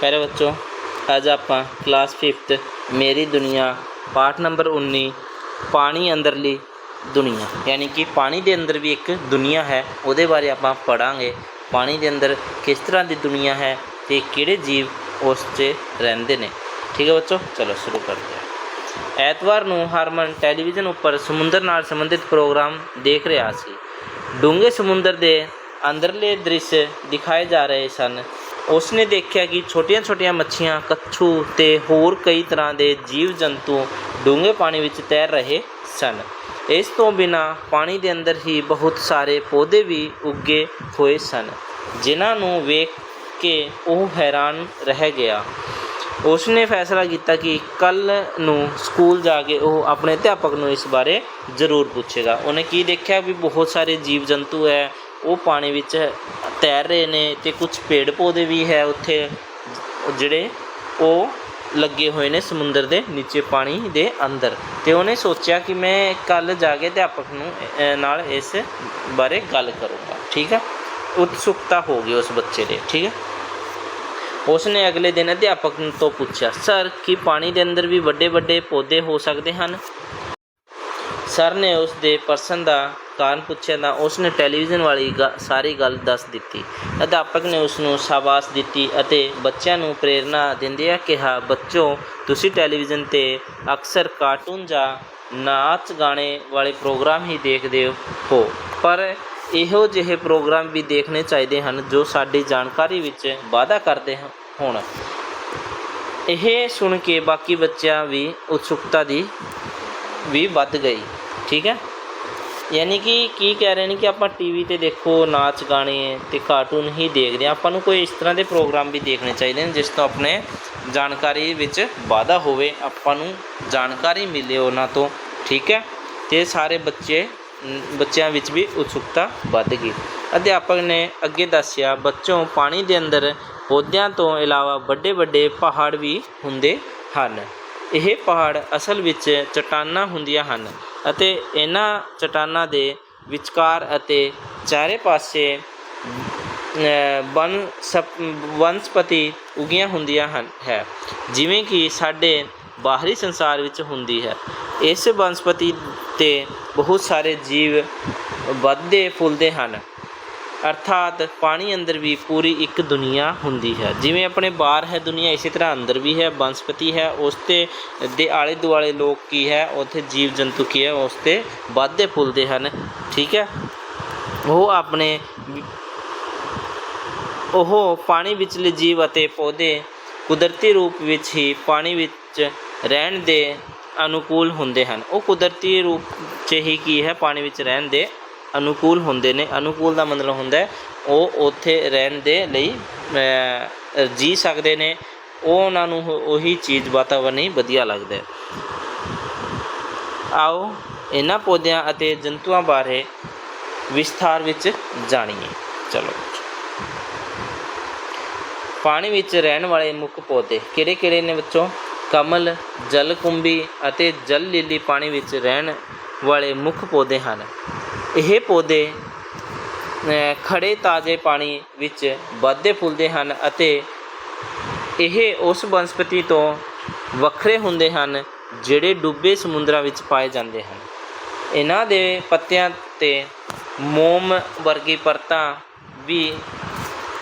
ਪਿਆਰੇ ਬੱਚੋ, ਅੱਜ ਆਪਾਂ ਕਲਾਸ 5th ਮੇਰੀ ਦੁਨੀਆ, ਪਾਠ ਨੰਬਰ 19 ਪਾਣੀ ਅੰਦਰਲੀ ਦੁਨੀਆ। ਯਾਨੀ ਕਿ ਪਾਣੀ ਦੇ ਅੰਦਰ ਵੀ ਇੱਕ ਦੁਨੀਆ ਹੈ, ਉਹਦੇ ਬਾਰੇ ਆਪਾਂ ਪੜਾਂਗੇ ਪਾਣੀ ਦੇ ਅੰਦਰ ਕਿਸ ਤਰ੍ਹਾਂ ਦੀ ਦੁਨੀਆ ਹੈ ਤੇ ਕਿਹੜੇ ਜੀਵ ਉਸ 'ਚ ਰਹਿੰਦੇ ਨੇ। ਠੀਕ ਹੈ ਬੱਚੋ? ਚਲੋ ਸ਼ੁਰੂ ਕਰਦੇ ਹਾਂ। ਐਤਵਾਰ ਨੂੰ ਹਰਮਨ ਟੈਲੀਵਿਜ਼ਨ ਉੱਪਰ ਸਮੁੰਦਰ ਨਾਲ ਸੰਬੰਧਿਤ ਪ੍ਰੋਗਰਾਮ ਦੇਖ ਰਿਹਾ ਸੀ। ਡੂੰਘੇ ਸਮੁੰਦਰ ਦੇ ਅੰਦਰਲੇ ਦ੍ਰਿਸ਼ ਦਿਖਾਏ ਜਾ ਰਹੇ ਸਨ। ਉਸ ਨੇ ਦੇਖਿਆ ਕਿ ਛੋਟੀਆਂ-ਛੋਟੀਆਂ ਮੱਛੀਆਂ, ਕੱਛੂ ਤੇ ਹੋਰ ਕਈ ਤਰ੍ਹਾਂ ਦੇ ਜੀਵ ਜੰਤੂ ਡੂੰਘੇ ਪਾਣੀ ਵਿੱਚ ਤੈਰ ਰਹੇ ਸਨ। ਇਸ ਤੋਂ ਬਿਨਾ ਪਾਣੀ ਦੇ ਅੰਦਰ ਹੀ ਬਹੁਤ ਸਾਰੇ ਪੌਦੇ ਵੀ ਉੱਗੇ ਹੋਏ ਸਨ, ਜਿਨ੍ਹਾਂ ਨੂੰ ਵੇਖ ਕੇ ਉਹ ਹੈਰਾਨ ਰਹਿ ਗਿਆ। ਉਸਨੇ ਫੈਸਲਾ ਕੀਤਾ ਕਿ ਕੱਲ ਨੂੰ ਸਕੂਲ ਜਾ ਕੇ ਉਹ ਆਪਣੇ ਅਧਿਆਪਕ ਨੂੰ ਇਸ ਬਾਰੇ ਜ਼ਰੂਰ ਪੁੱਛੇਗਾ। ਉਹਨੇ ਕੀ ਦੇਖਿਆ ਵੀ ਬਹੁਤ ਸਾਰੇ ਜੀਵ ਜੰਤੂ ਹੈ ਉਹ ਪਾਣੀ ਵਿੱਚ ਤੈਰ ਰਹੇ ਨੇ ਤੇ ਕੁਝ ਪੇੜ ਪੌਦੇ ਵੀ ਹੈ ਉੱਥੇ, ਜਿਹੜੇ ਉਹ ਲੱਗੇ ਹੋਏ ਨੇ ਸਮੁੰਦਰ ਦੇ ਨੀਚੇ ਪਾਣੀ ਦੇ ਅੰਦਰ। ਤੇ ਉਹਨੇ ਸੋਚਿਆ ਕਿ ਮੈਂ ਕੱਲ ਜਾ ਕੇ ਅਧਿਆਪਕ ਨੂੰ ਨਾਲ ਇਸ ਬਾਰੇ ਗੱਲ ਕਰੂੰਗਾ, ਠੀਕ ਹੈ ਉਤਸੁਕਤਾ ਹੋ ਗਈ ਉਸ ਬੱਚੇ ਦੇ, ਠੀਕ ਹੈ ਉਸਨੇ ਅਗਲੇ ਦਿਨ ਅਧਿਆਪਕ ਤੋਂ ਪੁੱਛਿਆ, ਸਰ, ਕੀ ਪਾਣੀ ਦੇ ਅੰਦਰ ਵੀ ਵੱਡੇ ਵੱਡੇ ਪੌਦੇ ਹੋ ਸਕਦੇ ਹਨ? ਸਰ ਨੇ ਉਸ ਦੇ ਪ੍ਰਸ਼ਨ ਦਾ ਕਾਰਨ ਪੁੱਛਿਆ ਤਾਂ ਉਸ ਨੇ ਟੈਲੀਵਿਜ਼ਨ ਵਾਲੀ ਗ- ਸਾਰੀ ਗੱਲ ਦੱਸ ਦਿੱਤੀ। ਅਧਿਆਪਕ ਨੇ ਉਸ ਨੂੰ ਸ਼ਾਬਾਸ਼ ਦਿੱਤੀ ਅਤੇ ਬੱਚਿਆਂ ਨੂੰ ਪ੍ਰੇਰਣਾ ਦਿੰਦਿਆਂ ਕਿਹਾ, ਬੱਚੋ, ਤੁਸੀਂ ਟੈਲੀਵਿਜ਼ਨ ਤੇ ਅਕਸਰ ਕਾਰਟੂਨ ਜਾਂ ਨਾਚ ਗਾਣੇ ਵਾਲੇ ਪ੍ਰੋਗਰਾਮ ਹੀ ਦੇਖਦੇ ਹੋ। ਪਰ ਇਹੋ ਜਿਹੇ ਪ੍ਰੋਗਰਾਮ ਵੀ ਦੇਖਣੇ ਚਾਹੀਦੇ ਹਨ ਜੋ ਸਾਡੀ ਜਾਣਕਾਰੀ ਵਿੱਚ ਵਾਧਾ ਕਰਦੇ ਹੋਣ। ਇਹ ਸੁਣ ਕੇ ਬਾਕੀ ਬੱਚਿਆਂ ਵੀ ਉਤਸੁਕਤਾ ਦੀ ਵੀ ਵੱਧ ਗਈ। ਠੀਕ ਹੈ? ਯਾਨੀ ਕਿ ਕੀ ਕਹਿ ਰਹੇ ਨੇ ਕਿ ਆਪਾਂ ਟੀਵੀ ਤੇ ਦੇਖੋ, ਨਾਚ ਗਾਣੇ ਤੇ ਕਾਰਟੂਨ ਹੀ ਦੇਖਦੇ ਹਾਂ। ਆਪਾਂ ਨੂੰ ਕੋਈ ਇਸ ਤਰ੍ਹਾਂ ਦੇ ਪ੍ਰੋਗਰਾਮ ਵੀ ਦੇਖਣੇ ਚਾਹੀਦੇ ਨੇ, ਜਿਸ ਤੋਂ ਆਪਣੇ ਜਾਣਕਾਰੀ ਵਿੱਚ ਵਾਧਾ ਹੋਵੇ। ਆਪਾਂ ਨੂੰ ਜਾਣਕਾਰੀ ਮਿਲੇ ਉਹਨਾਂ ਤੋਂ, ਠੀਕ ਹੈ? ਤੇ ਸਾਰੇ ਬੱਚੇ, ਬੱਚਿਆਂ ਵਿੱਚ ਵੀ ਉਤਸੁਕਤਾ ਵੱਧ ਗਈ। ਅਧਿਆਪਕ ਨੇ ਅੱਗੇ ਦੱਸਿਆ, ਬੱਚੋਂ ਪਾਣੀ ਦੇ ਅੰਦਰ ਪੌਦਿਆਂ ਤੋਂ ਇਲਾਵਾ ਵੱਡੇ ਵੱਡੇ ਪਹਾੜ ਵੀ ਹੁੰਦੇ ਹਨ। ਇਹ ਪਹਾੜ ਅਸਲ ਵਿੱਚ ਚਟਾਨਾਂ ਹੁੰਦੀਆਂ ਹਨ। ਅਤੇ ਇਹਨਾਂ ਚੱਟਾਨਾਂ ਦੇ ਵਿਚਕਾਰ ਅਤੇ ਚਾਰੇ ਪਾਸੇ ਅ, ਬਨ ਸਪ- ਵਨਸਪਤੀ ਉਗੀਆਂ ਹੁੰਦੀਆਂ ਹਨ ਹੈ। ਜਿਵੇਂ ਕਿ ਸਾਡੇ ਬਾਹਰੀ ਸੰਸਾਰ ਵਿੱਚ ਹੁੰਦੀ ਹੈ। ਇਸ ਵਨਸਪਤੀ ਤੇ ਬਹੁਤ ਸਾਰੇ ਜੀਵ ਵੱਧਦੇ ਫੁੱਲਦੇ ਹਨ। ਅਰਥਾਤ ਪਾਣੀ ਅੰਦਰ ਵੀ ਪੂਰੀ ਇੱਕ ਦੁਨੀਆ ਹੁੰਦੀ ਹੈ। ਜਿਵੇਂ ਆਪਣੇ ਬਾਹਰ ਹੈ ਦੁਨੀਆ, ਇਸੇ ਤਰ੍ਹਾਂ ਅੰਦਰ ਵੀ ਹੈ, ਬਨਸਪਤੀ ਹੈ, ਉਸ ਤੇ ਦੇ ਆਲੇ ਦੁਆਲੇ ਲੋਕ ਕੀ ਹੈ, ਉੱਥੇ ਜੀਵ ਜੰਤੂ ਕੀ ਹੈ, ਉਸ ਤੇ ਵਾਧੇ ਫੁੱਲਦੇ ਹਨ। ਠੀਕ ਹੈ? ਉਹ ਆਪਣੇ ਉਹ ਪਾਣੀ ਵਿਚਲੇ ਜੀਵ ਅਤੇ ਪੌਦੇ ਕੁਦਰਤੀ ਰੂਪ ਵਿੱਚ ਹੀ ਪਾਣੀ ਵਿੱਚ ਰਹਿਣ ਦੇ ਅਨੁਕੂਲ ਹੁੰਦੇ ਹਨ। ਉਹ ਕੁਦਰਤੀ ਰੂਪ 'ਚ ਹੀ ਕੀ ਹੈ, ਪਾਣੀ ਵਿੱਚ ਰਹਿਣ ਦੇ ਅਨੁਕੂਲ ਹੁੰਦੇ ਨੇ। ਅਨੁਕੂਲ ਦਾ ਮਤਲਬ ਹੁੰਦਾ ਉਹ ਉੱਥੇ ਰਹਿਣ ਦੇ ਲਈ ਜੀ ਸਕਦੇ ਨੇ। ਉਹ ਉਹਨਾਂ ਨੂੰ ਉਹੀ ਚੀਜ਼ ਵਾਤਾਵਰਨ ਹੀ ਵਧੀਆ ਲੱਗਦਾ ਆਓ ਇਹਨਾਂ ਪੌਦਿਆਂ ਅਤੇ ਜੰਤੂਆਂ ਬਾਰੇ ਵਿਸਥਾਰ ਵਿੱਚ ਜਾਣੀਏ। ਚਲੋ। ਪਾਣੀ ਵਿੱਚ ਰਹਿਣ ਵਾਲੇ ਮੁੱਖ ਪੌਦੇ ਕਿਹੜੇ ਕਿਹੜੇ ਨੇ ਬੱਚੋ? ਕਮਲ ਜਲਕੁੰਭੀ ਅਤੇ ਜਲ ਲਿਲੀ ਪਾਣੀ ਵਿੱਚ ਰਹਿਣ ਵਾਲੇ ਮੁੱਖ ਪੌਦੇ ਹਨ। ਇਹ ਪੌਦੇ ਅ, ਖੜੇ ਤਾਜ਼ੇ ਪਾਣੀ ਵਿੱਚ ਵੱਧਦੇ ਫੁੱਲਦੇ ਹਨ ਅਤੇ ਇਹ ਉਸ ਬਨਸਪਤੀ ਤੋਂ ਵੱਖਰੇ ਹੁੰਦੇ ਹਨ ਜਿਹੜੇ ਡੁੱਬੇ ਸਮੁੰਦਰਾਂ ਵਿੱਚ ਪਾਏ ਜਾਂਦੇ ਹਨ। ਇਹਨਾਂ ਦੇ ਪੱਤਿਆਂ ਤੇ ਮੋਮ ਵਰਗੀ ਪਰਤਾਂ ਵੀ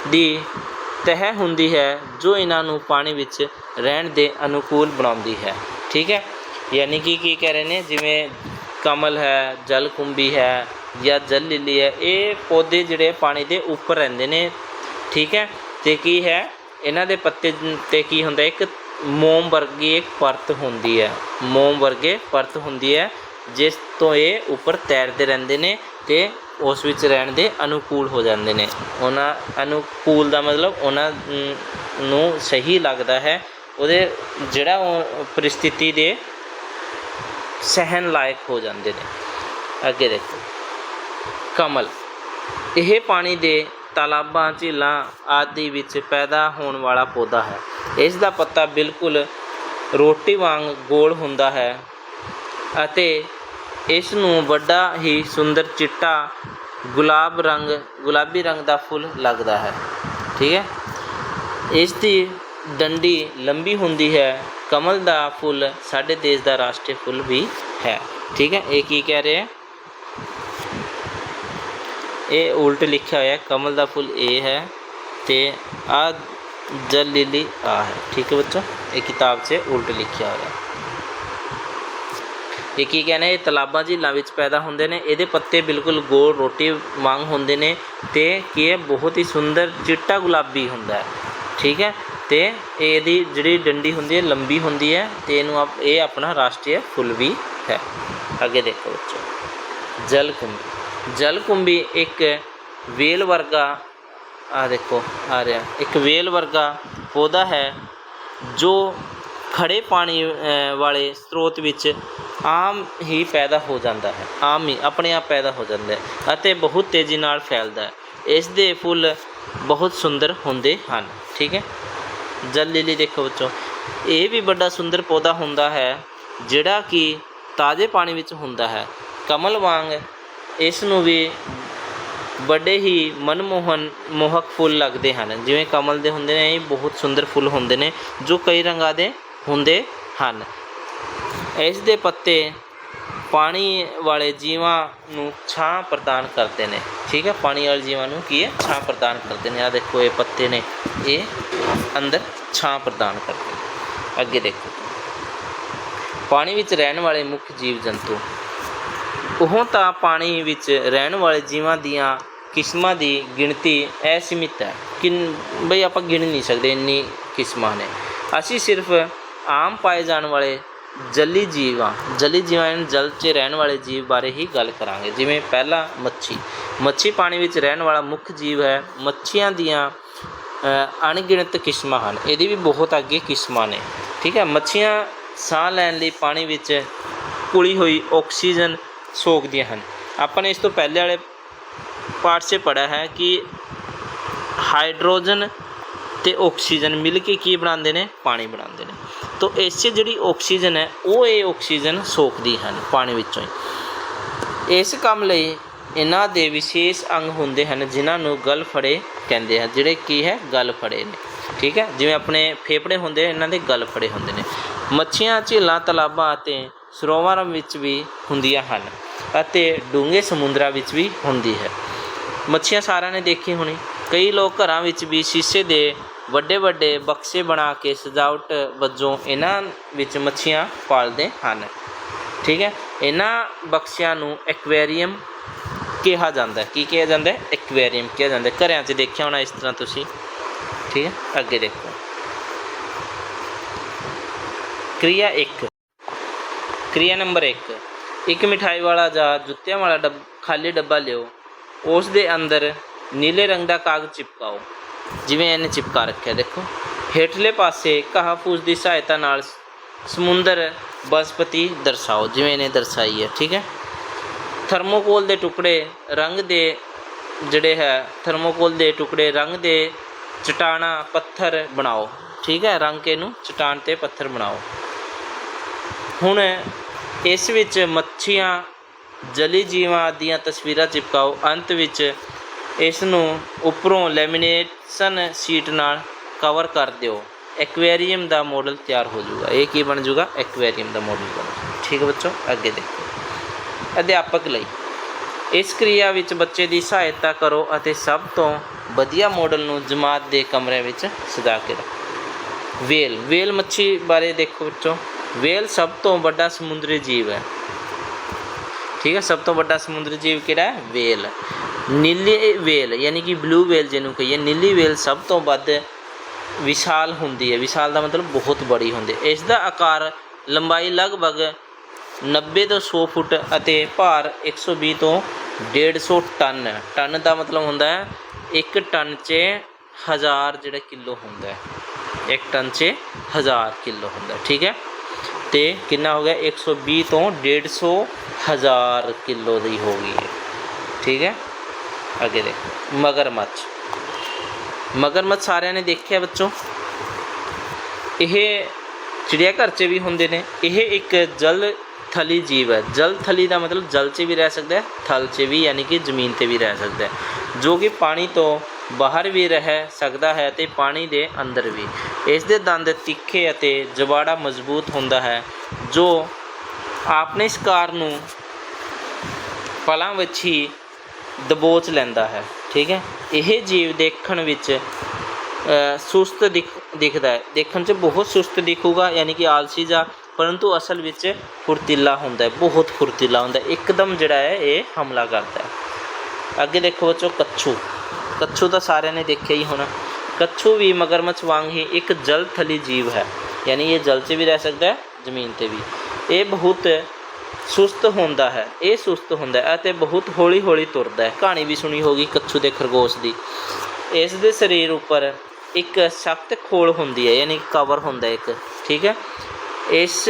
ਦੀ ਤਹਿ ਹੁੰਦੀ ਹੈ ਜੋ ਇਹਨਾਂ ਨੂੰ ਪਾਣੀ ਵਿੱਚ ਰਹਿਣ ਦੇ ਅਨੁਕੂਲ ਬਣਾਉਂਦੀ ਹੈ। ਠੀਕ ਹੈ? ਯਾਨੀ ਕਿ ਕੀ ਕਹਿ ਰਹੇ ਨੇ? ਜਿਵੇਂ ਕਮਲ ਹੈ ਜਲ ਕੁੰਭੀ ਹੈ ਜਾਂ ਜਲ ਲਿਲੀ ਹੈ, ਇਹ ਪੌਦੇ ਜਿਹੜੇ ਪਾਣੀ ਦੇ ਉੱਪਰ ਰਹਿੰਦੇ ਨੇ। ਠੀਕ ਹੈ? ਤੇ ਕੀ ਹੈ? ਇਹਨਾਂ ਦੇ ਪੱਤੇ ਤੇ ਕੀ ਹੁੰਦਾ? ਇੱਕ ਮੋਮ ਵਰਗੀ ਇੱਕ ਪਰਤ ਹੁੰਦੀ ਹੈ। ਮੋਮ ਵਰਗੇ ਪਰਤ ਹੁੰਦੀ ਹੈ, ਜਿਸ ਤੋਂ ਇਹ ਉੱਪਰ ਤੈਰਦੇ ਰਹਿੰਦੇ ਨੇ ਤੇ ਉਸ ਵਿੱਚ ਰਹਿਣ ਦੇ ਅਨੁਕੂਲ ਹੋ ਜਾਂਦੇ ਨੇ। ਉਹਨਾਂ ਅਨੁਕੂਲ ਦਾ ਮਤਲਬ ਉਹਨਾਂ ਨੂੰ ਸਹੀ ਲੱਗਦਾ ਹੈ। ਉਹਦੇ ਜਿਹੜਾ ਉਹ ਪਰਿਸਥਿਤੀ ਦੇ ਸਹਿਣ ਲਾਇਕ ਹੋ ਜਾਂਦੇ ਨੇ। ਅੱਗੇ ਦੇਖੋ। ਕਮਲ। ਇਹ ਪਾਣੀ ਦੇ ਤਾਲਾਬਾਂ, ਝੀਲਾਂ ਆਦਿ ਵਿੱਚ ਪੈਦਾ ਹੋਣ ਵਾਲਾ ਪੌਦਾ ਹੈ। ਇਸ ਦਾ ਪੱਤਾ ਬਿਲਕੁਲ ਰੋਟੀ ਵਾਂਗ ਗੋਲ ਹੁੰਦਾ ਹੈ ਅਤੇ ਇਸ ਨੂੰ ਵੱਡਾ ਹੀ ਸੁੰਦਰ ਚਿੱਟਾ ਗੁਲਾਬ ਰੰਗ, ਗੁਲਾਬੀ ਰੰਗ ਦਾ ਫੁੱਲ ਲੱਗਦਾ ਹੈ। ਠੀਕ ਹੈ? ਇਸ ਦੀ ਡੰਡੀ ਲੰਬੀ ਹੁੰਦੀ ਹੈ। ਕਮਲ ਦਾ ਫੁੱਲ ਸਾਡੇ ਦੇਸ਼ ਦਾ ਰਾਸ਼ਟਰੀ ਫੁੱਲ ਵੀ ਹੈ। ਠੀਕ ਹੈ? ਇਹ ਕੀ ਕਹਿ ਰਹੇ ਹੈ? ਇਹ ਉਲਟ ਲਿਖਿਆ ਹੋਇਆ ਕਮਲ ਦਾ ਫੁੱਲ ਇਹ ਹੈ ਤੇ ਆ ਜਲ ਲਿਲੀ ਆ ਹੈ। ਠੀਕ ਹੈ ਬੱਚੋ? ਇਹ ਕਿਤਾਬ 'ਚ ਉਲਟ ਲਿਖਿਆ ਹੋਇਆ ਇਹ ਕੀ ਕਹਿੰਦੇ? ਇਹ ਤਲਾਬਾਂ ਝੀਲਾਂ ਵਿੱਚ ਪੈਦਾ ਹੁੰਦੇ ਨੇ। ਇਹਦੇ ਪੱਤੇ ਬਿਲਕੁਲ ਗੋਲ ਰੋਟੀ ਵਾਂਗ ਹੁੰਦੇ ਨੇ ਤੇ ਕੀ ਹੈ? ਬਹੁਤ ਹੀ ਸੁੰਦਰ ਚਿੱਟਾ ਗੁਲਾਬੀ ਹੁੰਦਾ ਹੈ। ਠੀਕ ਹੈ? ਤੇ ਇਹਦੀ ਜਿਹੜੀ ਡੰਡੀ ਹੁੰਦੀ ਹੈ, ਲੰਬੀ ਹੁੰਦੀ ਹੈ ਤੇ ਇਹਨੂੰ ਆਪ ਇਹ ਆਪਣਾ ਰਾਸ਼ਟਰੀ ਫੁੱਲ ਵੀ ਹੈ। ਅੱਗੇ ਦੇਖੋ ਬੱਚੋ। ਜਲ ਕੁੰਭੀ ਜਲਕੁੰਭੀ ਇੱਕ ਵੇਲ ਵਰਗਾ ਆ ਦੇਖੋ, ਆ ਰਿਹਾ। ਇੱਕ ਵੇਲ ਵਰਗਾ ਪੌਦਾ ਹੈ, ਜੋ ਖੜੇ ਪਾਣੀ ਵਾਲੇ ਸਰੋਤ ਵਿੱਚ ਆਮ ਹੀ ਪੈਦਾ ਹੋ ਜਾਂਦਾ ਹੈ। ਆਮ ਹੀ, ਆਪਣੇ ਆਪ ਪੈਦਾ ਹੋ ਜਾਂਦਾ ਹੈ ਅਤੇ ਬਹੁਤ ਤੇਜ਼ੀ ਨਾਲ ਫੈਲਦਾ ਹੈ। ਇਸ ਦੇ ਫੁੱਲ ਬਹੁਤ ਸੁੰਦਰ ਹੁੰਦੇ ਹਨ, ਠੀਕ ਹੈ? ਜਲ ਲਿਲੀ ਦੇਖੋ ਬੱਚੋ, ਇਹ ਵੀ ਵੱਡਾ ਸੁੰਦਰ ਪੌਦਾ ਹੁੰਦਾ ਹੈ, ਜਿਹੜਾ ਕਿ ਤਾਜ਼ੇ ਪਾਣੀ ਵਿੱਚ ਹੁੰਦਾ ਹੈ। ਕਮਲ ਵਾਂਗ ਇਸ ਨੂੰ ਵੀ ਵੱਡੇ ਹੀ ਮਨਮੋਹਨ ਮੋਹਕ ਫੁੱਲ ਲੱਗਦੇ ਹਨ। ਜਿਵੇਂ ਕਮਲ ਦੇ ਹੁੰਦੇ ਨੇ, ਇਹ ਬਹੁਤ ਸੁੰਦਰ ਫੁੱਲ ਹੁੰਦੇ ਨੇ, ਜੋ ਕਈ ਰੰਗਾਂ ਦੇ ਹੁੰਦੇ ਹਨ। ਇਸ ਦੇ ਪੱਤੇ ਪਾਣੀ ਵਾਲੇ ਜੀਵਾਂ ਨੂੰ ਛਾਂ ਪ੍ਰਦਾਨ ਕਰਦੇ ਨੇ। ਠੀਕ ਹੈ, ਪਾਣੀ ਵਾਲੇ ਜੀਵਾਂ ਨੂੰ ਕੀ ਹੈ? ਛਾਂ ਪ੍ਰਦਾਨ ਕਰਦੇ ਨੇ। ਆ ਦੇਖੋ, ਇਹ ਪੱਤੇ ਨੇ। ਇਹ ਅੰਦਰ ਛਾਂ ਪ੍ਰਦਾਨ ਕਰਦੇ ਨੇ। ਅੱਗੇ ਦੇਖੋ। ਪਾਣੀ ਵਿੱਚ ਰਹਿਣ ਵਾਲੇ ਮੁੱਖ ਜੀਵ ਜੰਤੂ ਉਹ ਤਾਂ ਪਾਣੀ ਵਿੱਚ ਰਹਿਣ ਵਾਲੇ ਜੀਵਾਂ ਦੀਆਂ ਕਿਸਮਾਂ ਦੀ ਗਿਣਤੀ ਅਸੀਮਿਤ ਹੈ। ਕਿ ਬਈ ਆਪਾਂ ਗਿਣ ਨਹੀਂ ਸਕਦੇ ਇੰਨੀ ਕਿਸਮਾਂ ਨੇ। ਅਸੀਂ ਸਿਰਫ ਆਮ ਪਾਏ ਜਾਣ ਵਾਲੇ ਜਲੀ ਜੀਵਾਂ ਜਲੀ ਜੀਵਾਂ ਨੂੰ ਜਲ 'ਚ ਰਹਿਣ ਵਾਲੇ ਜੀਵ ਬਾਰੇ ਹੀ ਗੱਲ ਕਰਾਂਗੇ। ਜਿਵੇਂ ਪਹਿਲਾ ਮੱਛੀ ਮੱਛੀ ਪਾਣੀ ਵਿੱਚ ਰਹਿਣ ਵਾਲਾ ਮੁੱਖ ਜੀਵ ਹੈ। ਮੱਛੀਆਂ ਦੀਆਂ ਅਣਗਿਣਤ ਕਿਸਮਾਂ ਹਨ। ਇਹਦੀ ਵੀ ਬਹੁਤ ਅੱਗੇ ਕਿਸਮਾਂ ਨੇ। ਠੀਕ ਹੈ? ਮੱਛੀਆਂ ਸਾਹ ਲੈਣ ਲਈ ਪਾਣੀ ਵਿੱਚ ਘੁਲੀ ਹੋਈ ਆਕਸੀਜਨ ਸੋਕਦੀਆਂ ਹਨ। ਆਪਾਂ ਨੇ ਇਸ ਤੋਂ ਪਹਿਲੇ ਵਾਲੇ ਪਾਠ 'ਚ ਪੜ੍ਹਿਆ ਹੈ ਕਿ ਹਾਈਡਰੋਜਨ ਤੇ ਆਕਸੀਜਨ ਮਿਲ ਕੇ ਕੀ ਬਣਾਉਂਦੇ ਨੇ? ਪਾਣੀ ਬਣਾਉਂਦੇ ਨੇ। ਤੋ ਇਸ 'ਚ ਜਿਹੜੀ ਆਕਸੀਜਨ ਹੈ, ਉਹ ਇਹ ਆਕਸੀਜਨ ਸੋਖਦੀ ਹਨ ਪਾਣੀ ਵਿੱਚੋਂ ਹੀ। ਇਸ ਕੰਮ ਲਈ ਇਹਨਾਂ ਦੇ ਵਿਸ਼ੇਸ਼ ਅੰਗ ਹੁੰਦੇ ਹਨ, ਜਿਨ੍ਹਾਂ ਨੂੰ ਗਲ ਫੜੇ ਕਹਿੰਦੇ ਆ ਜਿਹੜੇ ਕੀ ਹੈ? ਗਲ ਫੜੇ ਨੇ। ਠੀਕ ਹੈ? ਜਿਵੇਂ ਆਪਣੇ ਫੇਫੜੇ ਹੁੰਦੇ ਇਹਨਾਂ ਦੇ ਗਲ ਫੜੇ ਹੁੰਦੇ ਨੇ। ਮੱਛੀਆਂ, ਝੀਲਾਂ, ਤਲਾਬਾਂ ਅਤੇ ਸਰੋਵਰਾਂ ਵਿੱਚ ਵੀ ਹੁੰਦੀਆਂ ਹਨ। ਅਤੇ ਡੂੰਘੇ ਸਮੁੰਦਰਾਂ ਵਿੱਚ ਵੀ ਹੁੰਦੀ ਹੈ। ਮੱਛੀਆਂ ਸਾਰਿਆਂ ਨੇ ਦੇਖੀ ਹੋਣੀ। ਕਈ ਲੋਕ ਘਰਾਂ ਵਿੱਚ ਵੀ ਸ਼ੀਸ਼ੇ ਦੇ ਵੱਡੇ ਵੱਡੇ ਬਕਸੇ ਬਣਾ ਕੇ ਸਜਾਵਟ ਵਜੋਂ ਇਹਨਾਂ ਵਿੱਚ ਮੱਛੀਆਂ ਪਾਲਦੇ ਹਨ। ਠੀਕ ਹੈ? ਇਹਨਾਂ ਬਕਸਿਆਂ ਨੂੰ ਐਕਵੇਰੀਅਮ ਕਿਹਾ ਜਾਂਦਾ ਹੈ। ਕੀ ਕਿਹਾ ਜਾਂਦਾ ਹੈ? ਐਕਵੇਰੀਅਮ ਕਿਹਾ ਜਾਂਦਾ ਹੈ। ਘਰਾਂ 'ਚ ਦੇਖਿਆ ਹੋਣਾ ਇਸ ਤਰ੍ਹਾਂ ਤੁਸੀਂ। ਠੀਕ ਹੈ? ਅੱਗੇ ਦੇਖੋ। ਕ੍ਰਿਆ 1 ਕ੍ਰਿਆ ਨੰਬਰ 1 ਇੱਕ ਮਿਠਾਈ ਵਾਲਾ ਜਾਂ ਜੁੱਤਿਆਂ ਵਾਲਾ ਡੱਬ, ਖਾਲੀ ਡੱਬਾ ਲਿਓ। ਉਸ ਦੇ ਅੰਦਰ ਨੀਲੇ ਰੰਗ ਦਾ ਕਾਗਜ਼ ਚਿਪਕਾਓ। ਜਿਵੇਂ ਇਹਨੇ ਚਿਪਕਾ ਰੱਖਿਆ, ਦੇਖੋ। ਹੇਠਲੇ ਪਾਸੇ ਕਹਾਫੂਸ ਦੀ ਸਹਾਇਤਾ ਨਾਲ ਸਮੁੰਦਰ ਬਨਸਪਤੀ ਦਰਸਾਓ, ਜਿਵੇਂ ਇਹਨੇ ਦਰਸਾਈ ਹੈ, ਠੀਕ ਹੈ? ਥਰਮੋਕੋਲ ਦੇ ਟੁਕੜੇ ਰੰਗ ਦੇ ਜਿਹੜੇ ਹੈ, ਥਰਮੋਕੋਲ ਦੇ ਟੁਕੜੇ ਰੰਗ ਦੇ ਚਟਾਨਾ ਪੱਥਰ ਬਣਾਓ, ਠੀਕ ਹੈ? ਰੰਗ ਕੇ ਨੂੰ ਚਟਾਨ ਤੇ ਪੱਥਰ ਬਣਾਓ। ਹੁਣ ਇਸ ਵਿੱਚ ਮੱਛੀਆਂ, ਜਲੀ ਜੀਵਾਂ ਦੀਆਂ ਤਸਵੀਰਾਂ ਚਿਪਕਾਓ। ਅੰਤ ਵਿੱਚ ਇਸ ਨੂੰ ਉੱਪਰੋਂ ਲੈਮੀਨੇਸ਼ਨ ਸ਼ੀਟ ਨਾਲ ਕਵਰ ਕਰ ਦਿਓ। ਐਕਵੇਰੀਅਮ ਦਾ ਮਾਡਲ ਤਿਆਰ ਹੋ ਜਾਊਗਾ। ਇਹ ਕੀ ਬਣ ਜਾਊਗਾ? ਐਕਵੇਰੀਅਮ ਦਾ ਮਾਡਲ ਬਣ ਠੀਕ ਹੈ ਬੱਚੋ? ਅੱਗੇ ਦੇਖੋ। ਅਧਿਆਪਕ ਲਈ। ਇਸ ਕਿਰਿਆ ਵਿੱਚ ਬੱਚੇ ਦੀ ਸਹਾਇਤਾ ਕਰੋ ਅਤੇ ਸਭ ਤੋਂ ਵਧੀਆ ਮਾਡਲ ਨੂੰ ਜਮਾਤ ਦੇ ਕਮਰੇ ਵਿੱਚ ਸਜਾ ਕੇ ਰੱਖੋ। ਵੇਲ। ਵੇਲ ਮੱਛੀ ਬਾਰੇ ਦੇਖੋ ਬੱਚੋ। ਵੇਲ ਸਭ ਤੋਂ ਵੱਡਾ ਸਮੁੰਦਰੀ ਜੀਵ ਹੈ ਠੀਕ ਹੈ ਸਭ ਤੋਂ ਵੱਡਾ ਸਮੁੰਦਰੀ ਜੀਵ ਕਿਹੜਾ ਹੈ ਵੇਲ ਨੀਲੀ ਵੇਲ ਯਾਨੀ ਕਿ ਬਲੂ ਵੇਲ ਜਿਹਨੂੰ ਕਹੀਏ ਨੀਲੀ ਵੇਲ ਸਭ ਤੋਂ ਵੱਧ ਵਿਸ਼ਾਲ ਹੁੰਦੀ ਹੈ ਵਿਸ਼ਾਲ ਦਾ ਮਤਲਬ ਬਹੁਤ ਬੜੀ ਹੁੰਦੀ ਹੈ ਇਸ ਦਾ ਆਕਾਰ ਲੰਬਾਈ ਲਗਭਗ 90 ਤੋਂ 100 ਫੁੱਟ ਅਤੇ ਭਾਰ 120 ਤੋਂ 150 ਟਨ ਟਨ ਦਾ ਮਤਲਬ ਹੁੰਦਾ ਹੈ ਇੱਕ ਟਨ 'ਚ ਹਜ਼ਾਰ ਜਿਹੜਾ ਕਿਲੋ ਹੁੰਦਾ ਹੈ ਇੱਕ ਟਨ 'ਚ ਹਜ਼ਾਰ ਕਿਲੋ ਹੁੰਦਾ ਠੀਕ ਹੈ ਤੇ ਕਿੰਨਾ ਹੋ ਗਿਆ? 120 ਤੋਂ 150 ਹਜ਼ਾਰ ਕਿਲੋ ਦੀ ਹੋ ਗਈ ਹੈ ਠੀਕ ਹੈ? ਅੱਗੇ ਦੇਖੋ। ਮਗਰਮੱਛ। ਮਗਰਮੱਛ ਸਾਰਿਆਂ ਨੇ ਦੇਖਿਆ ਬੱਚੋ? ਇਹ ਚਿੜੀਆ ਘਰ 'ਚ ਵੀ ਹੁੰਦੇ ਨੇ, ਇਹ ਇੱਕ ਜਲ ਥਲੀ ਜੀਵ ਹੈ। ਜਲ ਥਲੀ ਦਾ ਮਤਲਬ ਜਲ 'ਚ ਵੀ ਰਹਿ ਸਕਦਾ ਹੈ, ਥਲ 'ਚ ਵੀ, ਯਾਨੀ ਕਿ ਜ਼ਮੀਨ ਤੇ ਵੀ ਰਹਿ ਸਕਦਾ ਹੈ। ਜੋ ਕਿ ਪਾਣੀ ਤੋਂ ਬਾਹਰ ਵੀ ਰਹਿ ਸਕਦਾ ਹੈ ਅਤੇ ਪਾਣੀ ਦੇ ਅੰਦਰ ਵੀ। ਇਸ ਦੇ ਦੰਦ ਤਿੱਖੇ ਅਤੇ ਜਵਾੜਾ ਮਜ਼ਬੂਤ ਹੁੰਦਾ ਹੈ, ਜੋ ਆਪਣੇ ਸ਼ਿਕਾਰ ਨੂੰ ਪਲਾਂ ਵਿੱਚ ਹੀ ਦਬੋਚ ਲੈਂਦਾ ਹੈ। ਠੀਕ ਹੈ? ਇਹ ਜੀਵ ਦੇਖਣ ਵਿੱਚ ਸੁਸਤ ਦਿਖ, ਦਿਖਦਾ ਹੈ। ਦੇਖਣ 'ਚ ਬਹੁਤ ਸੁਸਤ ਦਿਖੂਗਾ, ਯਾਨੀ ਕਿ ਆਲਸੀ ਜਾਂ, ਪਰੰਤੂ ਅਸਲ ਵਿੱਚ ਫੁਰਤੀਲਾ ਹੁੰਦਾ ਹੈ। ਬਹੁਤ ਫੁਰਤੀਲਾ ਹੁੰਦਾ ਹੈ। ਇੱਕਦਮ ਜਿਹੜਾ ਹੈ, ਇਹ ਹਮਲਾ ਕਰਦਾ ਹੈ। ਅੱਗੇ ਦੇਖੋ ਬੱਚੋ, ਕੱਛੂ। ਕੱਛੂ ਤਾਂ ਸਾਰਿਆਂ ਨੇ ਦੇਖਿਆ ਹੀ ਹੋਣਾ। ਕੱਛੂ ਵੀ ਮਗਰਮੱਛ ਵਾਂਗ ਹੀ ਇੱਕ ਜਲ ਥਲੀ ਜੀਵ ਹੈ। ਯਾਨੀ ਇਹ ਜਲ 'ਚ ਵੀ ਰਹਿ ਸਕਦਾ ਹੈ, ਜ਼ਮੀਨ ਤੇ ਵੀ। ਇਹ ਬਹੁਤ ਸੁਸਤ ਹੁੰਦਾ ਹੈ। ਇਹ ਸੁਸਤ ਹੁੰਦਾ ਹੈ ਅਤੇ ਬਹੁਤ ਹੌਲੀ ਹੌਲੀ ਤੁਰਦਾ ਹੈ। ਕਹਾਣੀ ਵੀ ਸੁਣੀ ਹੋਗੀ ਕੱਛੂ ਦੇ ਖਰਗੋਸ਼ ਦੀ। ਇਸ ਦੇ ਸਰੀਰ ਉੱਪਰ ਇੱਕ ਸਖਤ ਖੋਲ ਹੁੰਦੀ ਹੈ, ਯਾਨੀ ਕਵਰ ਹੁੰਦਾ ਇੱਕ, ਠੀਕ ਹੈ? ਇਸ,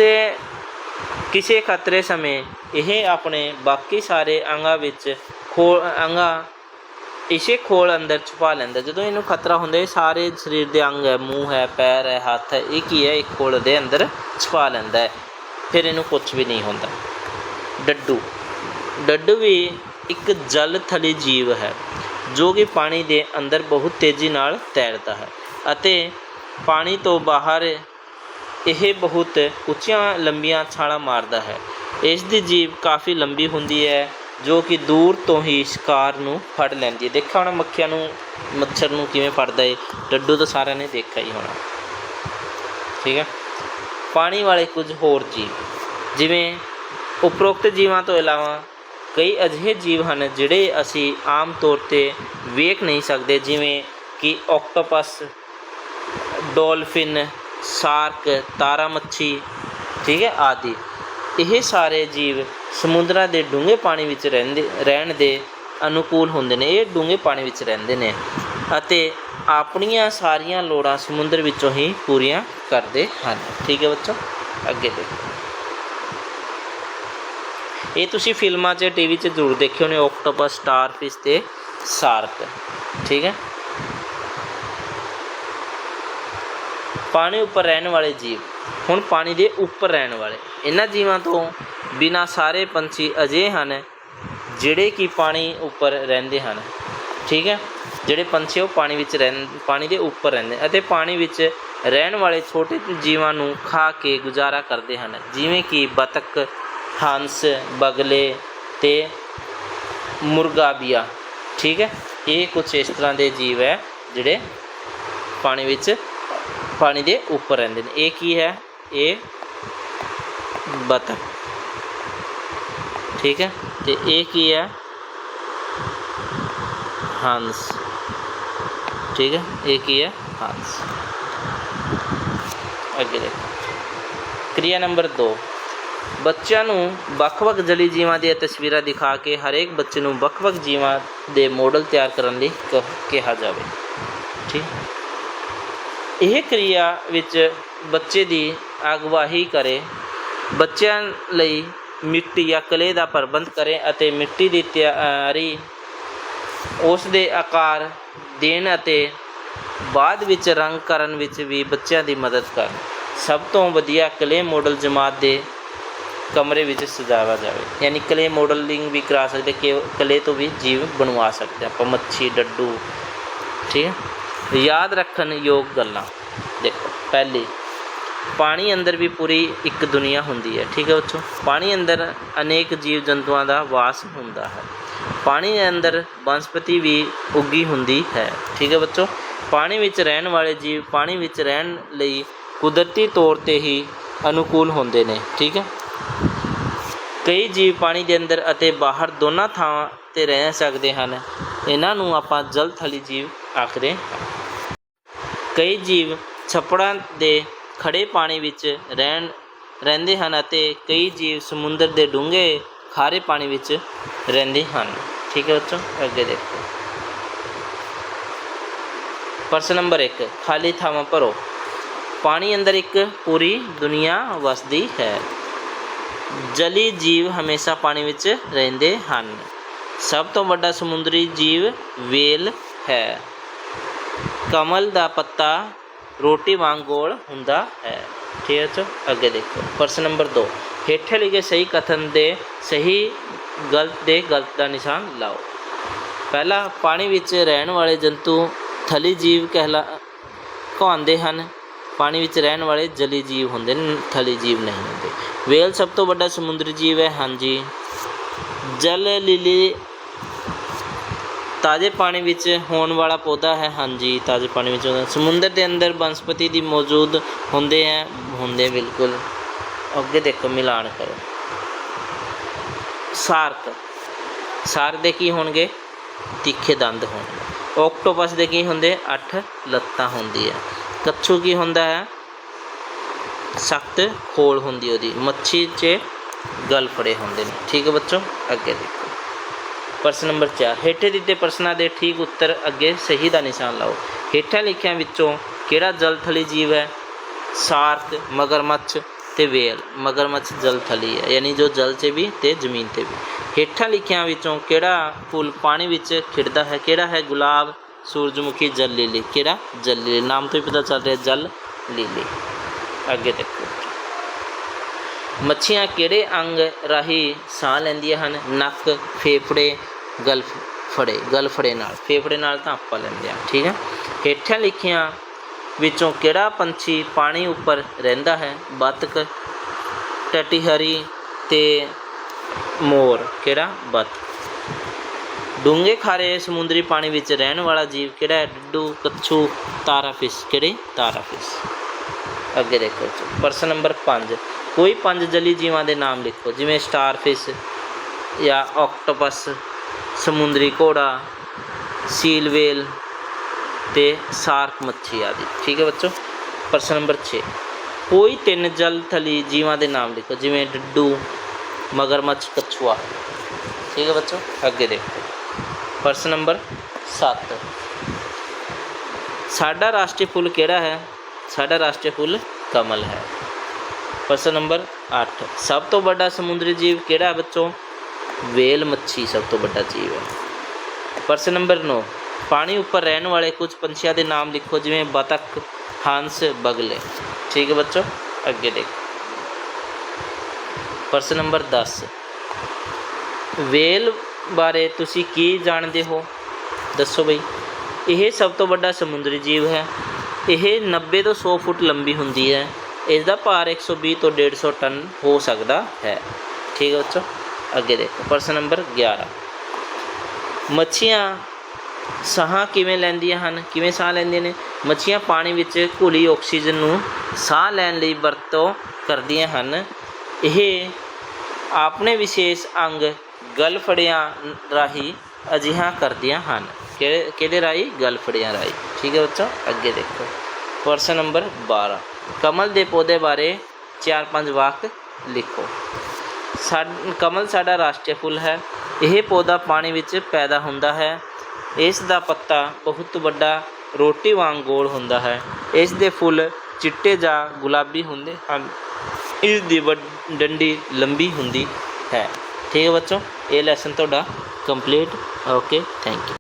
ਕਿਸੇ ਖਤਰੇ ਸਮੇਂ ਇਹ ਆਪਣੇ ਬਾਕੀ ਸਾਰੇ ਅੰਗਾਂ ਵਿੱਚ ਖੋਲ, ਅੰਗਾਂ ਇਸੇ ਖੋਲ ਅੰਦਰ ਛੁਪਾ ਲੈਂਦਾ। ਜਦੋਂ ਇਹਨੂੰ ਖਤਰਾ ਹੁੰਦਾ, ਇਹ ਸਾਰੇ ਸਰੀਰ ਦੇ ਅੰਗ ਹੈ, ਮੂੰਹ ਹੈ, ਪੈਰ ਹੈ, ਹੱਥ ਹੈ, ਇਹ ਕੀ ਹੈ? ਇੱਕ ਖੋਲ ਦੇ ਅੰਦਰ ਛੁਪਾ ਲੈਂਦਾ ਹੈ। ਫਿਰ ਇਹਨੂੰ ਕੁਝ ਵੀ ਨਹੀਂ ਹੁੰਦਾ। ਡੱਡੂ। ਡੱਡੂ ਵੀ ਇੱਕ ਜਲ ਥਲੀ ਜੀਵ ਹੈ, ਜੋ ਕਿ ਪਾਣੀ ਦੇ ਅੰਦਰ ਬਹੁਤ ਤੇਜ਼ੀ ਨਾਲ ਤੈਰਦਾ ਹੈ ਅਤੇ ਪਾਣੀ ਤੋਂ ਬਾਹਰ ਇਹ ਬਹੁਤ ਉੱਚੀਆਂ ਲੰਬੀਆਂ ਛਾਲਾਂ ਮਾਰਦਾ ਹੈ। ਇਸ ਦੀ ਜੀਭ ਕਾਫੀ ਲੰਬੀ ਹੁੰਦੀ ਹੈ। ਜੋ ਕਿ ਦੂਰ ਤੋਂ ਹੀ ਸ਼ਿਕਾਰ ਨੂੰ ਫੜ ਲੈਂਦੀ ਹੈ। ਦੇਖਿਆ ਹੋਣਾ ਮੱਖੀਆਂ ਨੂੰ, ਮੱਛਰ ਨੂੰ ਕਿਵੇਂ ਫੜਦਾ ਹੈ ਡੱਡੂ ਤਾਂ ਸਾਰਿਆਂ ਨੇ ਦੇਖਿਆ ਹੀ ਹੋਣਾ। ਠੀਕ ਹੈ? ਪਾਣੀ ਵਾਲੇ ਕੁਝ ਹੋਰ ਜੀਵ, ਜਿਵੇਂ ਉਪਰੋਕਤ ਜੀਵਾਂ ਤੋਂ ਇਲਾਵਾ ਕਈ ਅਜਿਹੇ ਜੀਵ ਹਨ ਜਿਹੜੇ ਅਸੀਂ ਆਮ ਤੌਰ ਤੇ ਵੇਖ ਨਹੀਂ ਸਕਦੇ, ਜਿਵੇਂ ਕਿ ਔਕਟੋਪਸ, ਡੋਲਫਿਨ, ਸ਼ਾਰਕ ਤਾਰਾ ਮੱਛੀ ਠੀਕ ਹੈ, ਆਦਿ। ਇਹ ਸਾਰੇ ਜੀਵ ਸਮੁੰਦਰਾਂ ਦੇ ਡੂੰਘੇ ਪਾਣੀ ਵਿੱਚ ਰਹਿੰਦੇ, ਰਹਿਣ ਦੇ ਅਨੁਕੂਲ ਹੁੰਦੇ ਨੇ, ਇਹ ਡੂੰਘੇ ਪਾਣੀ ਵਿੱਚ ਰਹਿੰਦੇ ਨੇ ਅਤੇ ਆਪਣੀਆਂ ਸਾਰੀਆਂ ਲੋੜਾਂ ਸਮੁੰਦਰ ਵਿੱਚੋਂ ਹੀ ਪੂਰੀਆਂ ਕਰਦੇ ਹਨ। ਠੀਕ ਹੈ ਬੱਚੋ, ਅੱਗੇ ਦੇਖੋ। ਇਹ ਤੁਸੀਂ ਫਿਲਮਾਂ 'ਚ ਟੀਵੀ 'ਚ ਜ਼ਰੂਰ ਦੇਖੇ ਹੋਣੇ ਔਕਟੋਪਸ ਸਟਾਰਫਿਸ਼ ਤੇ ਸ਼ਾਰਕ ਠੀਕ ਹੈ? ਪਾਣੀ ਉੱਪਰ ਰਹਿਣ ਵਾਲੇ ਜੀਵ, ਹੁਣ ਪਾਣੀ ਦੇ ਉੱਪਰ ਰਹਿਣ ਵਾਲੇ, ਇਹਨਾਂ ਜੀਵਾਂ ਤੋਂ ਬਿਨਾ ਸਾਰੇ ਪੰਛੀ ਅਜੇ ਹਨ ਜਿਹੜੇ ਕਿ ਪਾਣੀ ਉੱਪਰ ਰਹਿੰਦੇ ਹਨ। ਠੀਕ ਹੈ? ਜਿਹੜੇ ਪੰਛੀ ਉਹ ਪਾਣੀ ਵਿੱਚ ਰਹਿੰ ਪਾਣੀ ਦੇ ਉੱਪਰ ਰਹਿੰਦੇ ਅਤੇ ਪਾਣੀ ਵਿੱਚ ਰਹਿਣ ਵਾਲੇ ਛੋਟੇ ਜੀਵਾਂ ਨੂੰ ਖਾ ਕੇ ਗੁਜ਼ਾਰਾ ਕਰਦੇ ਹਨ। ਜਿਵੇਂ ਕਿ ਬਤਕ ਹੰਸ, ਬਗਲੇ ਤੇ ਮੁਰਗਾਬੀਆ ਠੀਕ ਹੈ? ਇਹ ਕੁਝ ਇਸ ਤਰ੍ਹਾਂ ਦੇ ਜੀਵ ਹੈ ਜਿਹੜੇ ਪਾਣੀ ਵਿੱਚ, ਪਾਣੀ ਦੇ ਉੱਪਰ ਰਹਿੰਦੇ ਨੇ। ਇਹ ਕੀ ਹੈ? ਇਹ ਬਤਕ ਠੀਕ ਹੈ? ਤੇ ਇਹ ਕੀ ਹੈ? ਹੰਸ ਠੀਕ ਹੈ? ਇਹ ਕੀ ਹੈ? ਹੰਸ ਅੱਗੇ ਦੇਖੋ। ਕ੍ਰਿਆ ਨੰਬਰ 2 ਬੱਚਿਆਂ ਨੂੰ ਵੱਖ-ਵੱਖ ਜਲੀ ਜੀਵਾਂ ਦੀਆਂ ਤਸਵੀਰਾਂ ਦਿਖਾ ਕੇ ਹਰੇਕ ਬੱਚੇ ਨੂੰ ਵੱਖ-ਵੱਖ ਜੀਵਾਂ ਦੇ ਮਾਡਲ ਤਿਆਰ ਕਰਨ ਲਈ ਕ- ਕਿਹਾ ਜਾਵੇ। ਠੀਕ ਇਹ ਕਿਰਿਆ ਵਿੱਚ ਬੱਚੇ ਦੀ ਅਗਵਾਹੀ ਕਰੇ। ਬੱਚਿਆਂ ਲਈ ਮਿੱਟੀ ਜਾਂ ਕਲੇ ਦਾ ਪ੍ਰਬੰਧ ਕਰੇ ਅਤੇ ਮਿੱਟੀ ਦੀ ਤਿਆਰੀ ਉਸ ਦੇ ਆਕਾਰ ਦੇਣ ਅਤੇ ਬਾਅਦ ਵਿੱਚ ਰੰਗ ਕਰਨ ਵਿੱਚ ਵੀ ਬੱਚਿਆਂ ਦੀ ਮਦਦ ਕਰ ਸਭ ਤੋਂ ਵਧੀਆ ਕਲੇ ਮਾਡਲ ਜਮਾਤ ਦੇ ਕਮਰੇ ਵਿੱਚ ਸਜਾਵਾ ਜਾਵੇ। ਯਾਨੀ ਕਲੇ ਮਾਡਲਿੰਗ ਵੀ ਕਰਾ ਸਕਦੇ, ਕਿ ਕਲੇ ਤੋਂ ਵੀ ਜੀਵ ਬਣਵਾ ਸਕਦੇ। ਆਪਾਂ ਮੱਛੀ, ਡੱਡੂ, ਠੀਕ ਹੈ? ਯਾਦ ਰੱਖਣ ਯੋਗ ਗੱਲਾਂ। ਦੇਖੋ, ਪਹਿਲੀ ਪਾਣੀ ਅੰਦਰ ਵੀ ਪੂਰੀ ਇੱਕ ਦੁਨੀਆ ਹੁੰਦੀ ਹੈ, ਠੀਕ ਹੈ ਬੱਚੋ? ਪਾਣੀ ਅੰਦਰ ਅਨੇਕ ਜੀਵ ਜੰਤੂਆਂ ਦਾ ਵਾਸ ਹੁੰਦਾ ਹੈ। ਪਾਣੀ ਦੇ ਅੰਦਰ ਬਨਸਪਤੀ ਵੀ ਉੱਗੀ ਹੁੰਦੀ ਹੈ, ਠੀਕ ਹੈ ਬੱਚੋ? ਪਾਣੀ ਵਿੱਚ ਰਹਿਣ ਵਾਲੇ ਜੀਵ ਪਾਣੀ ਵਿੱਚ ਰਹਿਣ ਲਈ ਕੁਦਰਤੀ ਤੌਰ ਤੇ ਹੀ ਅਨੁਕੂਲ ਹੁੰਦੇ ਨੇ, ਠੀਕ ਹੈ? ਕਈ ਜੀਵ ਪਾਣੀ ਦੇ ਅੰਦਰ ਅਤੇ ਬਾਹਰ ਦੋਨਾਂ ਥਾਵਾਂ ਤੇ ਰਹਿ ਸਕਦੇ ਹਨ। ਇਹਨਾਂ ਨੂੰ ਆਪਾਂ ਜਲ ਥਲੀ ਜੀਵ ਆਖਦੇ ਹਾਂ। ਕਈ ਜੀਵ ਛੱਪੜਾਂ ਦੇ ਖੜੇ ਪਾਣੀ ਵਿੱਚ ਰਹਿਣ, ਰਹਿੰਦੇ ਹਨ ਅਤੇ ਕਈ ਜੀਵ ਸਮੁੰਦਰ ਦੇ ਡੂੰਘੇ ਖਾਰੇ ਪਾਣੀ ਵਿੱਚ ਰਹਿੰਦੇ ਹਨ। ਠੀਕ ਹੈ ਬੱਚੋ, ਅੱਗੇ ਦੇਖੋ। ਪ੍ਰਸ਼ਨ ਨੰਬਰ 1 ਖਾਲੀ ਥਾਵਾਂ ਭਰੋ। ਪਾਣੀ ਅੰਦਰ ਇੱਕ ਪੂਰੀ ਦੁਨੀਆ ਵਸਦੀ ਹੈ। ਜਲੀ ਜੀਵ ਹਮੇਸ਼ਾ ਪਾਣੀ ਵਿੱਚ ਰਹਿੰਦੇ ਹਨ। ਸਭ ਤੋਂ ਵੱਡਾ ਸਮੁੰਦਰੀ ਜੀਵ ਵੇਲ ਹੈ। ਕਮਲ ਦਾ ਪੱਤਾ ਰੋਟੀ ਵਾਂਗ ਗੋਲ ਹੁੰਦਾ ਹੈ। ਠੀਕ ਹੈ ਚੋ ਅੱਗੇ ਦੇਖੋ, ਪ੍ਰਸ਼ਨ ਨੰਬਰ 2 ਹੇਠੇ ਲਿਖੇ ਸਹੀ ਕਥਨ ਦੇ ਸਹੀ ਗਲਤ ਦੇ ਗਲਤ ਦਾ ਨਿਸ਼ਾਨ ਲਾਓ। ਪਹਿਲਾ, ਪਾਣੀ ਵਿੱਚ ਰਹਿਣ ਵਾਲੇ ਜੰਤੂ ਥਲੀ ਜੀਵ ਕਹਿਲਾ ਕਹਾਉਂਦੇ ਹਨ। ਪਾਣੀ ਵਿੱਚ ਰਹਿਣ ਵਾਲੇ ਜਲੀ ਜੀਵ ਹੁੰਦੇ ਨੇ, ਥਲੀ ਜੀਵ ਨਹੀਂ ਹੁੰਦੇ। ਵੇਲ ਸਭ ਤੋਂ ਵੱਡਾ ਸਮੁੰਦਰੀ ਜੀਵ ਹੈ, ਹਾਂਜੀ। ਜਲ ਲਿਲੀ ਤਾਜ਼ੇ ਪਾਣੀ ਵਿੱਚ ਹੋਣ ਵਾਲਾ ਪੌਦਾ ਹੈ, ਹਾਂਜੀ, ਤਾਜ਼ੇ ਪਾਣੀ ਵਿੱਚ ਹੁੰਦਾ ਸਮੁੰਦਰ ਦੇ ਅੰਦਰ ਬਨਸਪਤੀ ਦੀ ਮੌਜੂਦ ਹੁੰਦੇ ਹੈ ਹੁੰਦੇ ਬਿਲਕੁਲ। ਅੱਗੇ ਦੇਖੋ, ਮਿਲਾਨ ਕਰੋ। ਸਾਰਕ। ਸਾਰਕ ਦੇ ਕੀ ਹੋਣਗੇ? ਤਿੱਖੇ ਦੰਦ ਹੋਣਗੇ। ਓਕਟੋਪਸ ਦੇ ਕੀ ਹੁੰਦੇ? 8 ਲੱਤਾਂ ਹੁੰਦੀ ਹੈ ਕੱਛੂ ਕੀ ਹੁੰਦਾ ਹੈ? ਸਖਤ ਖੋਲ ਹੁੰਦੀ ਉਹਦੀ। ਮੱਛੀ 'ਚ ਗਲ ਫੜੇ ਹੁੰਦੇ ਨੇ। ਠੀਕ ਹੈ ਬੱਚੋ? ਅੱਗੇ ਦੇਖੋ। ਪ੍ਰਸ਼ਨ ਨੰਬਰ 4 ਹੇਠੇ ਦਿੱਤੇ ਪ੍ਰਸ਼ਨਾਂ ਦੇ ਠੀਕ ਉੱਤਰ ਅੱਗੇ ਸਹੀ ਦਾ ਨਿਸ਼ਾਨ ਲਾਓ। ਹੇਠਾਂ ਲਿਖਿਆਂ ਵਿੱਚੋਂ ਕਿਹੜਾ ਜਲਥਲੀ ਜੀਵ ਹੈ? ਸਾਰਥ, ਮਗਰਮੱਛ ਤੇ ਵੇਲ। ਮਗਰਮੱਛ ਜਲਥਲੀ ਹੈ, ਯਾਨੀ ਜੋ ਜਲ 'ਚ ਵੀ ਤੇ ਜ਼ਮੀਨ ਤੇ ਵੀ। ਹੇਠਾਂ ਲਿਖਿਆਂ ਵਿੱਚੋਂ ਕਿਹੜਾ ਫੁੱਲ ਪਾਣੀ ਵਿੱਚ ਖਿੜਦਾ ਹੈ? ਕਿਹੜਾ ਹੈ? ਗੁਲਾਬ, ਸੂਰਜਮੁਖੀ ਜਲ ਲੀਲੀ ਕਿਹੜਾ? ਜਲ ਲੀਲੀ ਨਾਮ ਤੋਂ ਹੀ ਪਤਾ ਚੱਲ ਰਿਹਾ ਜਲ ਲੀਲੀ ਅੱਗੇ ਦੇਖੋ। ਮੱਛੀਆਂ ਕਿਹੜੇ ਅੰਗ ਰਾਹੀਂ ਸਾਹ ਲੈਂਦੀਆਂ ਹਨ? ਨੱਕ, ਫੇਫੜੇ, ਗਲਫ ਫੜੇ ਗਲਫੜੇ ਨਾਲ। ਫੇਫੜੇ ਨਾਲ ਤਾਂ ਆਪਾਂ ਲੈਂਦੇ ਆ ਠੀਕ ਹੈ? ਹੇਠਾਂ ਲਿਖੀਆਂ ਵਿੱਚੋਂ ਕਿਹੜਾ ਪੰਛੀ ਪਾਣੀ ਉੱਪਰ ਰਹਿੰਦਾ ਹੈ? ਬਤਕ ਟਟੀਹਰੀ ਤੇ ਮੋਰ। ਕਿਹੜਾ? ਬਤਕ ਡੂੰਘੇ ਖਾਰੇ ਸਮੁੰਦਰੀ ਪਾਣੀ ਵਿੱਚ ਰਹਿਣ ਵਾਲਾ ਜੀਵ ਕਿਹੜਾ ਹੈ? ਡੱਡੂ, ਕੱਛੂ, ਤਾਰਾਫਿਸ਼। ਕਿਹੜੇ? ਤਾਰਾਫਿਸ਼। ਅੱਗੇ ਦੇਖੋ ਪ੍ਰਸ਼ਨ ਨੰਬਰ 5 ਕੋਈ ਪੰਜ ਜਲੀ ਜੀਵਾਂ ਦੇ ਨਾਮ ਲਿਖੋ, ਜਿਵੇਂ ਸਟਾਰਫਿਸ਼ ਜਾਂ ਆਕਟੋਪਸ ਸਮੁੰਦਰੀ ਘੋੜਾ, ਸੀਲ ਵੇਲ ਤੇ ਸਾਰਕ ਮੱਛੀ ਆਦਿ। ਠੀਕ ਹੈ ਬੱਚੋ? ਪ੍ਰਸ਼ਨ ਨੰਬਰ 6 ਕੋਈ ਤਿੰਨ ਜਲ ਥਲੀ ਜੀਵਾਂ ਦੇ ਨਾਮ ਲਿਖੋ, ਜਿਵੇਂ ਡੱਡੂ, ਮਗਰਮੱਛ, ਕਛੂਆ। ਠੀਕ ਹੈ ਬੱਚੋ? ਅੱਗੇ ਦੇਖੋ। ਪ੍ਰਸ਼ਨ ਨੰਬਰ 7 ਸਾਡਾ ਰਾਸ਼ਟਰੀ ਫੁੱਲ ਕਿਹੜਾ ਹੈ? ਸਾਡਾ ਰਾਸ਼ਟਰੀ ਫੁੱਲ ਕਮਲ ਹੈ। ਪ੍ਰਸ਼ਨ ਨੰਬਰ 8 ਸਭ ਤੋਂ ਵੱਡਾ ਸਮੁੰਦਰੀ ਜੀਵ ਕਿਹੜਾ ਹੈ ਬੱਚੋ? ਵੇਲ ਮੱਛੀ ਸਭ ਤੋਂ ਵੱਡਾ ਜੀਵ ਹੈ। ਪ੍ਰਸ਼ਨ ਨੰਬਰ 9 ਪਾਣੀ ਉੱਪਰ ਰਹਿਣ ਵਾਲੇ ਕੁਝ ਪੰਛੀਆਂ ਦੇ ਨਾਮ ਲਿਖੋ, ਜਿਵੇਂ ਬਤਕ ਹੰਸ, ਬਗਲੇ। ਠੀਕ ਹੈ ਬੱਚੋ? ਅੱਗੇ ਦੇਖੋ। ਪ੍ਰਸ਼ਨ ਨੰਬਰ 10 ਵੇਲ ਬਾਰੇ ਤੁਸੀਂ ਕੀ ਜਾਣਦੇ ਹੋ? ਦੱਸੋ ਬਈ। ਇਹ ਸਭ ਤੋਂ ਵੱਡਾ ਸਮੁੰਦਰੀ ਜੀਵ ਹੈ। ਇਹ 90 ਤੋਂ 100 ਫੁੱਟ ਲੰਬੀ ਹੁੰਦੀ ਹੈ। ਇਸ ਦਾ ਭਾਰ 120 ਤੋਂ 150 ਟਨ ਹੋ ਸਕਦਾ ਹੈ। ਠੀਕ ਹੈ ਬੱਚੋ, ਅੱਗੇ ਦੇਖੋ, ਪ੍ਰਸ਼ਨ ਨੰਬਰ 11 ਮੱਛੀਆਂ ਸਾਹ ਕਿਵੇਂ ਲੈਂਦੀਆਂ ਹਨ? ਕਿਵੇਂ ਸਾਹ ਲੈਂਦੀਆਂ ਨੇ? ਮੱਛੀਆਂ ਪਾਣੀ ਵਿੱਚ ਘੁਲੀ ਆਕਸੀਜਨ ਨੂੰ ਸਾਹ ਲੈਣ ਲਈ ਵਰਤੋਂ ਕਰਦੀਆਂ ਹਨ। ਇਹ ਆਪਣੇ ਵਿਸ਼ੇਸ਼ ਅੰਗ ਗਲ ਫੜਿਆਂ ਰਾਹੀਂ ਅਜਿਹਾ ਕਰਦੀਆਂ ਹਨ। ਕਿਹੜੇ ਕਿਹਦੇ ਰਾਹੀਂ? ਗਲਫੜਿਆਂ ਰਾਹੀਂ। ਠੀਕ ਹੈ ਬੱਚੋ, ਅੱਗੇ ਦੇਖੋ। ਪ੍ਰਸ਼ਨ ਨੰਬਰ 12 ਕਮਲ ਦੇ ਪੌਦੇ ਬਾਰੇ ਚਾਰ ਪੰਜ ਵਾਕ ਲਿਖੋ। ਸਾਡ, ਕਮਲ ਸਾਡਾ ਰਾਸ਼ਟਰੀ ਫੁੱਲ ਹੈ। ਇਹ ਪੌਦਾ ਪਾਣੀ ਵਿੱਚ ਪੈਦਾ ਹੁੰਦਾ ਹੈ। ਇਸ ਦਾ ਪੱਤਾ ਬਹੁਤ ਵੱਡਾ ਰੋਟੀ ਵਾਂਗ ਗੋਲ ਹੁੰਦਾ ਹੈ। ਇਸ ਦੇ ਫੁੱਲ ਚਿੱਟੇ ਜਾਂ ਗੁਲਾਬੀ ਹੁੰਦੇ ਹਨ। ਇਸ ਦੀ ਡੰਡੀ ਲੰਬੀ ਹੁੰਦੀ ਹੈ। ਠੀਕ ਹੈ ਬੱਚੋ, ਇਹ ਲੈਸਨ ਤੁਹਾਡਾ ਕੰਪਲੀਟ ਓਕੇ ਥੈਂਕ ਯੂ